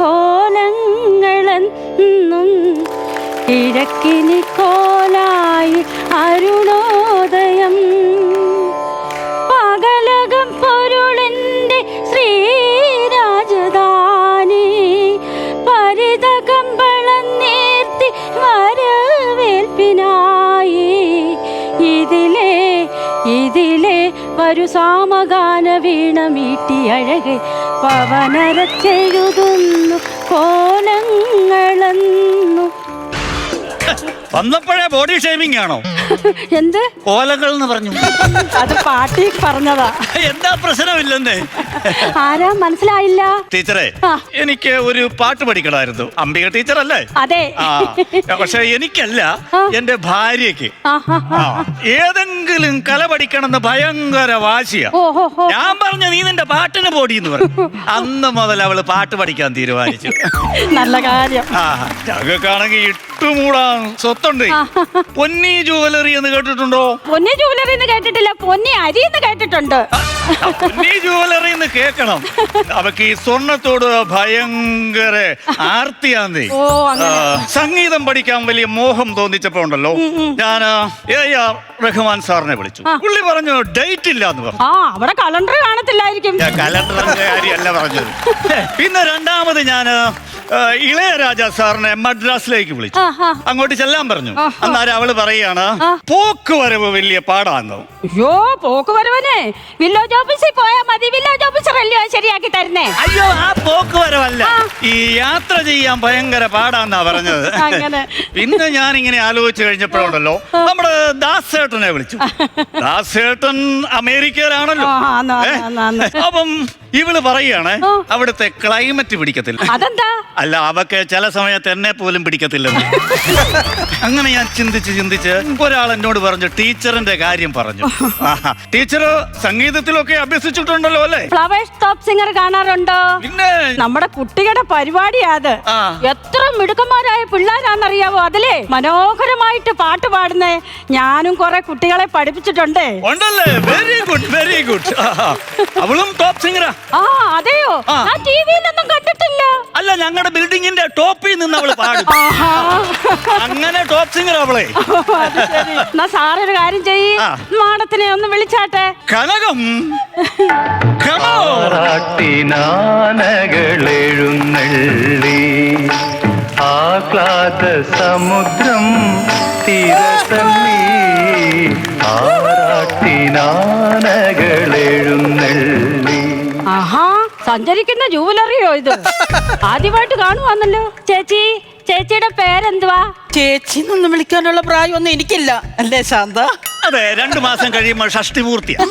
കോലങ്ങളെന്നും കിഴക്കിനി കോലായി അരുണോദയം. പകലകം പൊരുളിന്റെ ശ്രീരാജധാനി പരിതകം വളർന്നേർത്തി വരവേൽപ്പിനായി. ഇതിലെ ഇതിലെ ഒരു സാമഗാന വീണ മീട്ടി അഴകെ പവനരച്ചെഴുതുന്നു കോലങ്ങളെന്നു. വന്നപ്പോഴേ ബോഡി ഷേമിംഗ് ആണോ? എന്ത്? കോലകൾ എന്ന് പറഞ്ഞു. അത് പാട്ടി പറഞ്ഞതാ. എന്താ പ്രശ്നമില്ലെന്നേ? ആരാ? മനസ്സിലായില്ല. ടീച്ചറെ എനിക്ക് ഒരു പാട്ട് പഠിക്കണമായിരുന്നു. അംബിക ടീച്ചർ അല്ലേ അതെ പക്ഷെ എനിക്കല്ല എന്റെ ഭാര്യക്ക് ഏതെങ്കിലും കല പഠിക്കണമെന്ന് ഭയങ്കര വാശിയാ. ഞാൻ പറഞ്ഞു നീ നിന്റെ പാട്ടിന് പോടി എന്ന് പറഞ്ഞു. അന്ന് മുതൽ അവൾ പാട്ട് പഠിക്കാൻ തീരുമാനിച്ചു. നല്ല കാര്യം. ഞങ്ങൾക്കാണെങ്കിൽ ഇട്ടുമൂടാൻ സ്വത്തുണ്ട്. പൊന്നി ജുവലറി എന്ന് കേട്ടിട്ടുണ്ടോ? പൊന്നി ജുവലറി എന്ന് കേട്ടിട്ടില്ല. പൊന്നി അരി എന്ന് കേട്ടിട്ടുണ്ട്. പൊന്നി ജുവലറി എന്ന് കേക്കണം അവക്ക് ഈ സ്വർണത്തോട് ഭയങ്കര ആർത്തിയാന്ന്. ഓ, അങ്ങനെ. സംഗീതം പഠിക്കാൻ വലിയ മോഹം തോന്നിച്ചപ്പോ ഉണ്ടല്ലോ. ഞാൻ എ. ആർ. റഹ്മാൻ സാറിനെ വിളിച്ചു. പുള്ളി പറഞ്ഞു ഡേറ്റ് ഇല്ല എന്ന് പറഞ്ഞു. ആ അവിടെ കലണ്ടർ കാണത്തില്ലായിരിക്കും. ഞാൻ കലണ്ടറിന്റെ കാര്യമല്ല പറഞ്ഞത്. പിന്നെ രണ്ടാമത് ഞാൻ ഇളയരാജ സാറിനെ മദ്രാസിലേക്ക് വിളിച്ചു. അങ്ങോട്ട് ചെല്ലാൻ പറഞ്ഞു. അന്നേരം അവൾ പറയാണ് പോക്ക് വരവ് വലിയ പാടാന്ന്. അയ്യോ പോക്ക് വരവനെ വില്ലേജ് ഓഫീസിൽ പോയാ മതി. വില്ലേജ് ഓഫീസർ അല്ലയോ ശരിയാക്കി തരുന്നേ. അയ്യോ ആ പോക്ക് വരവല്ല ഈ യാത്ര ചെയ്യാൻ ഭയങ്കര പാടാന്നാ പറഞ്ഞത്. പിന്നെ ഞാൻ ഇങ്ങനെ ആലോചിച്ച് കഴിഞ്ഞപ്പോഴുണ്ടല്ലോ നമ്മുടെ ദാസേട്ടനെ വിളിച്ചു. ദാസേട്ടൻ അമേരിക്കയിലാണല്ലോ. അപ്പം ഇവൾ പറയാണ് അവിടുത്തെ ക്ലൈമറ്റ് പിടിക്കത്തില്ല. അതെന്താ? അല്ല അവക്ക് ചില സമയത്ത് എന്നെ പോലും പിടിക്കത്തില്ലെന്ന്. അങ്ങനെ ഞാൻ ചിന്തിച്ച് ചിന്തിച്ച് ഒരാൾ എന്നോട് പറഞ്ഞു ടീച്ചറിന്റെ കാര്യം പറഞ്ഞു. ടീച്ചർ സംഗീതത്തിലൊക്കെ അഭ്യസിച്ചിട്ടുണ്ടല്ലോ അല്ലേ? ഫ്ലവേഴ്സ് ടോപ്പ് സിംഗർ കാണാറുണ്ടോ? പിന്നെ? നമ്മുടെ കുട്ടികളുടെ പരിപാടിയാ അത്. എത്ര മിടുക്കന്മാരായ പിള്ളേരാണെന്നറിയാവോ അതിലേ? മനോഹരമായിട്ട് പാട്ട് പാടുന്നേ. ഞാനും കുറെ കുട്ടികളെ പഠിപ്പിച്ചിട്ടുണ്ട്. ഉണ്ടല്ലേ? വെരി ഗുഡ് വെരി ഗുഡ് അവളും ടോപ്പ് സിംഗറാ ആ. അതെയോ? ആ. ടിവിയിലൊന്നും കണ്ടിട്ടില്ല. അല്ല ഞങ്ങളുടെ ബിൽഡിങ്ങിന്റെ ടോപ്പിൽ നിന്ന് അവൾ പാടും. അങ്ങനെ ടോപ്പ് സിംഗർ അവളെ. അത് ശരി. എന്നാ സാറൊരു കാര്യം ചെയ്യ്. മാഡത്തിനെ ഒന്ന് വിളിച്ചാട്ടെ. കനകം. ആറാട്ടിനാനകളെഴുന്നള്ളി ആഹ്ലാദ സമുദ്രം തീരത്തള്ളി. ആറാട്ടിനാനകളെഴു സഞ്ചരിക്കുന്ന ജൂവലറിയോ ഇത്? ആദ്യമായിട്ട് കാണുവാന്നല്ലോ. ചേച്ചി ചേച്ചിയുടെ പേരെന്തുവാ? ചേച്ചി എന്നൊന്നും വിളിക്കാനുള്ള പ്രായമൊന്നും എനിക്കില്ല. അല്ലേ ശാന്ത? അതെ രണ്ടു മാസം കഴിയുമ്പോൾ ഷഷ്ടി പൂർത്തിയാർക്കൻ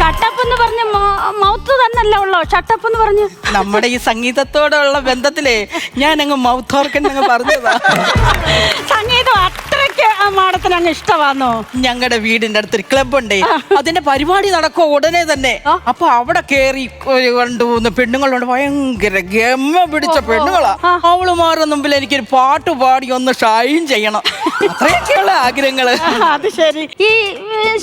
ഷട്ടപ്പ് എന്ന് പറഞ്ഞ മൗത്ത് തന്നല്ല ഉള്ളോ? ഷട്ടപ്പ് എന്ന് പറഞ്ഞു. നമ്മുടെ ഈ സംഗീതത്തോടുള്ള ബന്ധത്തിലേ ഞാൻ അങ്ങ് മൗത്ത് ഓർഗൻ അങ്ങ് പറഞ്ഞതാ. സംഗീതം അത്രയ്ക്ക് ആ മാഡത്തിന് അങ്ങ് ഇഷ്ടമാണോ ഞങ്ങളുടെ വീടിന്റെ അടുത്തൊരു ക്ലബ് ഉണ്ടേ അതിന്റെ പരിപാടി നടക്കുക ഉടനെ തന്നെ. അപ്പൊ അവിടെ കേറി കണ്ടു പെണ്ണുങ്ങളുണ്ട് ഭയങ്കര ഗമ പിടിച്ച പെണ്ണുങ്ങളാ. അവളുമാരുടെ മുമ്പിൽ എനിക്കൊരു പാട്ട് പാടി ഒന്ന് ഷൈൻ ചെയ്യണം. അത്രയൊക്കെയുള്ള ആഗ്രഹങ്ങൾ. അത് ശരി. ഈ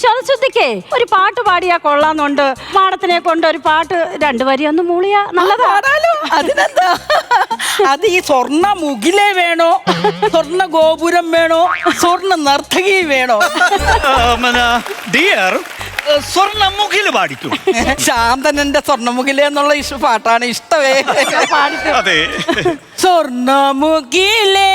ശ്വാസശുദ്ധിക്ക് ഒരു പാട്ട് പാടിയാ കൊള്ളാന്നുണ്ട്. മാഡത്തിനെ കൊണ്ട് ഒരു പാട്ട് രണ്ടു വരി ഒന്ന് മൂളിയാ. നല്ലതാ. പാടാലോ. അതിനെന്താ? അത് ഈ സ്വർണ മുകിലേ വേണോ? സ്വർണ ഗോപുരം വേണോ? സ്വർണ നർത്തകി വേണോ? ഡിയർ സ്വർണമുഖിൽ പാടിക്കും. ശാന്തനന്റെ സ്വർണമുകിലേ എന്നുള്ള ഇഷ്ട പാട്ടാണ് ഇഷ്ടമേ. അതെ. സ്വർണമുകിലേ